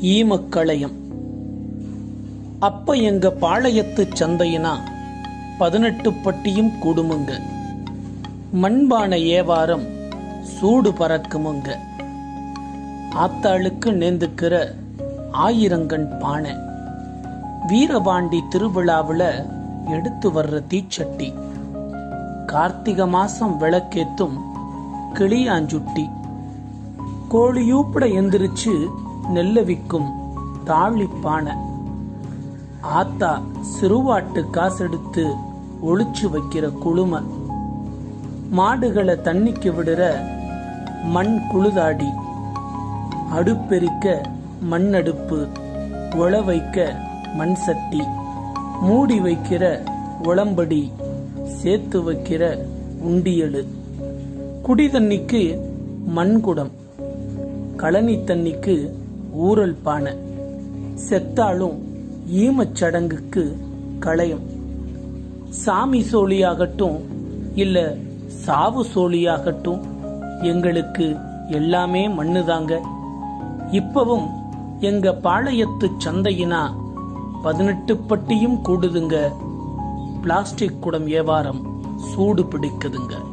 ஈமக்களையம். அப்ப எங்க பாளையத்து சந்தையினா பதினெட்டு பட்டியும் கூடுமுங்க. மண்பான ஏவாரம் சூடு பறக்குமுங்க. ஆத்தாளுக்கு நேந்துக்கிற ஆயிரங்கண் பானை. வீரபாண்டி திருவிழாவில் எடுத்து வர்ற தீச்சட்டி. கார்த்திக மாசம் விளக்கேத்தும் கிளியாஞ்சுட்டி. கோழியூப்பிட எந்திரிச்சு நெல்ல விக்கும் தாழிப்பானை ஆத்தா சிறுவாட்டு காசெடுத்து ஒளிச்சு வைக்கிற குளும மாடுகளை தண்ணிக்கு விடுற மண் குழுதாடி. அடுப்பெரிக்க மண் அடுப்பு உழ வைக்க மண் சட்டி. மூடி வைக்கிற உளம்படி சேர்த்து வைக்கிற உண்டியலு குடி தண்ணிக்கு மண்குடம் கழனி தண்ணிக்கு ஊரல் பானை. செத்தாலும் ஈமச் சடங்குக்கு சாமி சோழியாகட்டும் இல்ல சாவு சோழியாகட்டும் எங்களுக்கு எல்லாமே மண்ணுதாங்க இப்பவும் எங்க பாளையத்து சந்தையினா பதினெட்டு பட்டியும் கூடுதுங்க. பிளாஸ்டிக் குடம் வியாபாரம் சூடு பிடிக்குதுங்க.